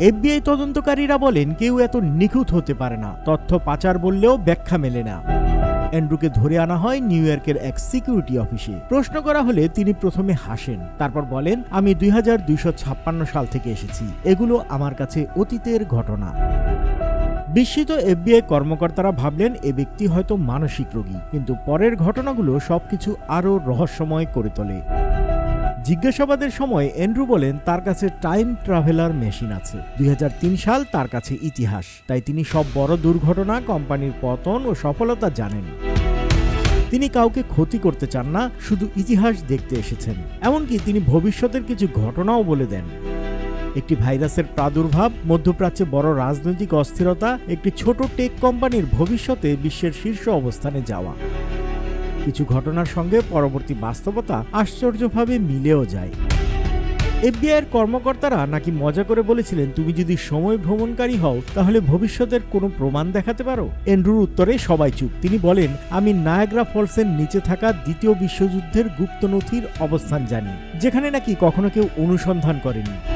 FBI তদন্তকারীরা বলেন কেউ এত নিখুঁত হতে পারে না। তথ্য পাচার বললেও ব্যাখ্যা মেলে না। অ্যান্ড্রুকে ধরে আনা হয় নিউ ইয়র্কের এক সিকিউরিটি অফিসে। প্রশ্ন করা হলে তিনি প্রথমে হাসেন, তারপর বলেন, আমি দুই হাজার দুইশ ছাপ্পান্ন সাল থেকে এসেছি। এগুলো আমার কাছে অতীতের ঘটনা। বিস্মিত এফবিআই কর্মকর্তারা ভাবলেন, এ ব্যক্তি হয়তো মানসিক রোগী, কিন্তু পরের ঘটনাগুলো সবকিছু আরও রহস্যময় করে তোলে। জিজ্ঞাসাবাদের সময় এন্ড্রু বলেন, তার কাছে টাইম ট্রাভেলার মেশিন আছে। দুই হাজার তিন সাল তার কাছে ইতিহাস। তাই তিনি সব বড় দুর্ঘটনা, কোম্পানির পতন ও সফলতা জানেন। তিনি কাউকে ক্ষতি করতে চান না, শুধু ইতিহাস দেখতে এসেছেন। এমনকি তিনি ভবিষ্যতের কিছু ঘটনাও বলে দেন। একটি ভাইরাসের প্রাদুর্ভাব, মধ্যপ্রাচ্যে বড় রাজনৈতিক অস্থিরতা, একটি ছোট টেক কোম্পানির ভবিষ্যতে বিশ্বের শীর্ষ অবস্থানে যাওয়া। কিছু ঘটনার সঙ্গে পরবর্তী বাস্তবতা আশ্চর্যভাবে মিলেও যায়। এফবিআইয়ের কর্মকর্তারা নাকি মজা করে বলেছিলেন, তুমি যদি সময় ভ্রমণকারী হও, তাহলে ভবিষ্যতের কোনো প্রমাণ দেখাতে পারো? এন্ড্রুর উত্তরে সবাই চুপ। তিনি বলেন, আমি নায়াগ্রা ফলসের নিচে থাকা দ্বিতীয় বিশ্বযুদ্ধের গুপ্ত নথির অবস্থান জানি, যেখানে নাকি কখনো কেউ অনুসন্ধান করেনি।